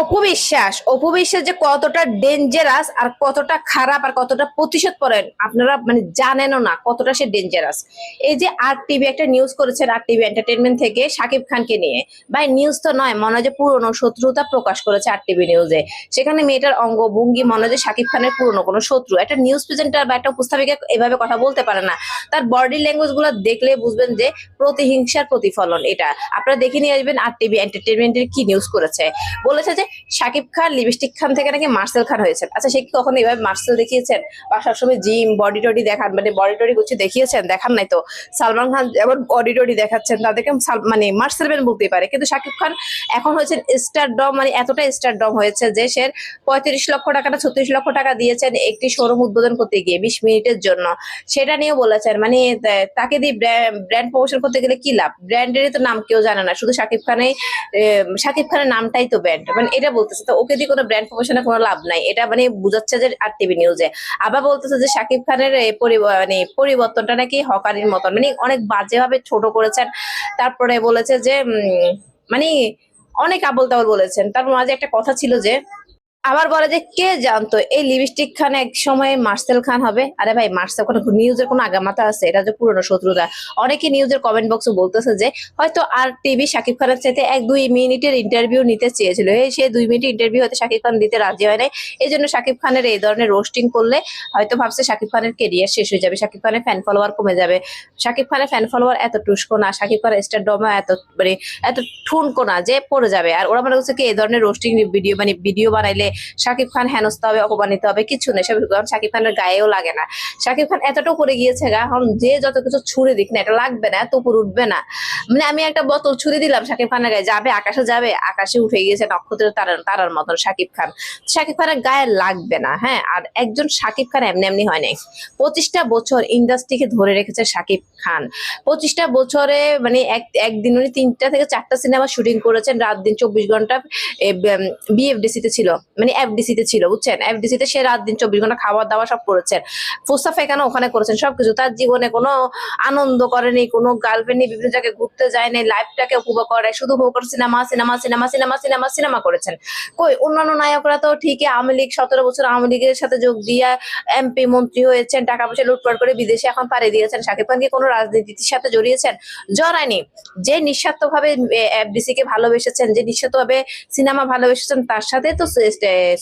অপু বিশ্বাস অপু বিশ্বাস যে কতটা ডেঞ্জারাস আর কতটা খারাপ আর কতটা প্রতিশোধ পড়েন আপনারা মানে জানেনও না কতটা সে ডেঞ্জারাস এই যে আর টিভি একটা নিউজ করেছেন আর টিভি এন্টারটেনমেন্ট থেকে সাকিব খানকে নিয়ে। ভাই নিউজ তো নয় মনে হয় যে পুরনো শত্রুতা প্রকাশ করেছে আর টিভি নিউজে সেখানে মেয়েটার অঙ্গ ভঙ্গি মনে হয় যে সাকিব খানের পুরনো কোনো শত্রু। একটা নিউজ প্রেজেন্টার বা একটা উপস্থাপিকা এভাবে কথা বলতে পারে না। তার বডি ল্যাঙ্গুয়েজগুলো দেখলে বুঝবেন যে প্রতিহিংসার প্রতিফলন এটা। আপনারা দেখে নিয়ে আসবেন আর টিভি এন্টারটেনমেন্টের কি নিউজ করেছে। বলেছে যে শাকিব খান, লিপস্টিক খান থেকে নাকি মার্সেল খান হয়েছেন। আচ্ছা সে কি কখনো এভাবে মার্সেল দেখিয়েছেন? বা সবসময় জিম বডি টডি দেখান মানে বডি টডি কিছু দেখিয়েছেন? দেখান নাই তো। সালমান খান যেমন বডি টডি দেখাচ্ছেন, তাদেরকে মানে মার্সেল ম্যান বলতেই পারে। কিন্তু শাকিব খান এখন হয়েছেন স্টার ডম মানে এতটা স্টার ডম হয়েছে যে সে পঁয়ত্রিশ লক্ষ টাকা না ছত্রিশ লক্ষ টাকা দিয়েছেন একটি শোরুম উদ্বোধন করতে গিয়ে বিশ মিনিটের জন্য। সেটা নিয়েও বলেছেন মানে তাকে দিয়ে ব্র্যান্ড প্রমোশন করতে গেলে কি লাভ? ব্র্যান্ডেরই তো নাম কেউ জানে না। শুধু শাকিব খানে শাকিব খানের নামটাই তো ব্র্যান্ড মানে এটা বলতেছে, তো ওকে দিয়ে কোনো ব্র্যান্ড প্রমোশনে কোনো লাভ নাই। এটা মানে বুঝাচ্ছে যে আর টিভি নিউজে আবার বলতেছে যে শাকিব খানের মানে পরিবর্তনটা নাকি হকারির মতন। মানে অনেক বাজেভাবে ছোট করেছেন। তারপরে বলেছে যে মানে অনেক আবল তাবল বলেছেন। তার মাঝে একটা কথা ছিল যে আবার বলে যে, কে জানতো? এই লিপস্টিক খান এক সময় মার্সেল খান হবে? আরে ভাই, মার্সেল খান নিউজের কোনো আগামাতা আছে? এটা যে পুরনো শত্রুতা। অনেকে নিউজের কমেন্ট বক্সে বলতেছে যে, হয়তো আর টিভি শাকিব খানের চাইতে এক দুই মিনিটের ইন্টারভিউ নিতে চেয়েছিল। এই সে দুই মিনিট ইন্টারভিউ হয়তো শাকিব খান দিতে রাজি হয় নাই। এই জন্য শাকিব খানের এই ধরনের রোস্টিং করলে হয়তো ভাবছে শাকিব খানের কেরিয়ার শেষ হয়ে যাবে। শাকিব খানের ফ্যান ফলোয়ার কমে যাবে। শাকিব খানের ফ্যান ফলোয়ার এত টুস্কো না। শাকিব খানের স্টার ডমা এত মানে এত ঠুনকো না যে পড়ে যাবে। আর ওরা মনে করছে কি, এই ধরনের রোস্টিং ভিডিও মানে ভিডিও বানাইলে শাকিব খান হেনস্ত হবে, অপমানিত হবে, কিছু নেই। সব কারণ শাকিব খানের গায়েও লাগে না। শাকিব খান এতটাও করে গিয়েছে গা, এখন যে যত কিছু ছুড়ে দিক না, এটা লাগবে না, এত উপর উঠবে না। মানে আমি একটা বোতল ছুড়ে দিলাম শাকিব খানের গায়ে, যাবে, আকাশে যাবে, আকাশে উঠে গিয়েছে নক্ষত্রের তারার তারার মতন শাকিব খান। শাকিব খানের গায়ে লাগবে না হ্যাঁ? আর একজন শাকিব খান এমনি এমনি হয় নাই। পঁচিশটা বছর ইন্ডাস্ট্রিকে ধরে রেখেছে শাকিব খান। পঁচিশটা বছরে মানে এক একদিন উনি তিনটা থেকে চারটা সিনেমা শুটিং করেছেন, রাত দিন চব্বিশ ঘণ্টা বিএফডিসি তে ছিল। মানে এফডিসি তে ছিল, বুঝছেন? এফডিসি তে সে রাত দিন চব্বিশ ঘণ্টা খাবার দাবার সব করেছেন। ফুসা ফেকানো ওখানে করেছেন সবকিছু। তার জীবনে কোনো আনন্দ করেনি কোনো গার্লফ্রেন্ড বিভিন্ন জায়গায় ঘুরতে যায়নি লাইফটাকে উপভোগ করে, শুধু উপভোগ করে cinema cinema cinema cinema cinema cinema করেছেন। কই, অন্যান্য নায়করা তো ঠিকই, আওয়ামী লীগ সতেরো বছর আওয়ামী লীগের সাথে যোগ দিয়ে এমপি মন্ত্রী হয়েছেন, টাকা পয়সা লুটপাট করে বিদেশে এখন পাড়ি দিয়েছেন। শাকিব খান কি কোনো রাজনীতির সাথে জড়িয়েছেন? জড়ায়নি। যে নিঃস্বার্থ ভাবে এফডিসি কে ভালোবেসেছেন, যে নিঃস্বার্থ ভাবে সিনেমা ভালোবেসেছেন, তার সাথে তো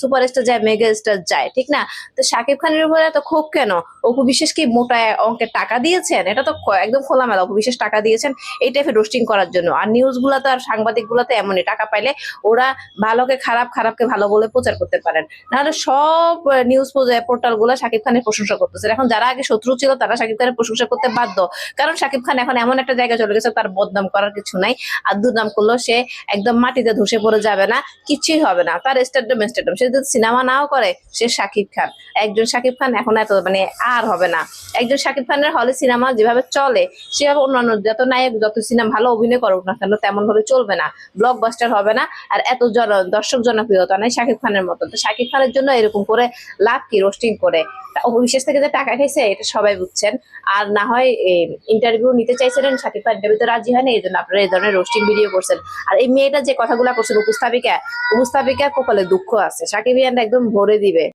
সুপারস্টার যায় মেগা স্টার যায়, ঠিক না? তো শাকিব খানের উপরে এত ক্ষোভ কেন? অপু বিশ্বাস কি মোটা অঙ্কের টাকা দিয়েছেন? এটা তো একদম খোলামেলা, অপু বিশ্বাস টাকা দিয়েছেন এই টাইপের রোস্টিং করার জন্য। আর নিউজগুলা তো আর সাংবাদিকগুলা এমনই, টাকা পাইলে ওরা ভালোকে খারাপ, খারাপকে ভালো বলে প্রচার করতে পারেন। নাহলে সব নিউজ পোর্টালগুলা শাকিব খানের প্রশংসা করতেছে। এখন যারা আগে শত্রু ছিল, তারা শাকিব খানের প্রশংসা করতে বাধ্য। কারণ শাকিব খান এখন এমন একটা জায়গায় চলে গেছে, তার বদনাম করার কিছু নাই। আর দুর্নাম করলেও সে একদম মাটিতে ধসে পড়ে যাবে না, কিছুই হবে না। তার স্টারডম স্টারডম সে যদি সিনেমা নাও করে, সে শাকিব খান। একজন শাকিব খান এখন এত মানে আর হবে না। একজন শাকিব খানের হলে সিনেমা যেভাবে চলে, সেভাবে অন্যান্য যত নায়ক, যত সিনেমা ভালো অভিনয় করুক না কেন তেমন ভাবে চলবে না। ব্লকবাস্টার হবে না, আর এত জন, দর্শক জনপ্রিয়তা নাই শাকিব খানের মতো। তো শাকিব খানের জন্য এরকম করে লাভ কি রোস্টিং করে? তা অবিশ্বাস থেকে যে টাকা খাইছে, এটা সবাই বুঝছেন। আর না হয় ইন্টারভিউ নিতে চাইছিলেন, শাকিব খান ইন্টারভিউতে রাজি হয়নি, এই জন্য আপনারা এই ধরনের রোস্টিং ভিডিও করছেন। আর এই মেয়েটা যে কথাগুলা করছেন, উপস্থাপিকা উপস্থাপিকা কপালে দুঃখ। আছে। শাকিব ইয়ানটা একদম ভরে দিবে।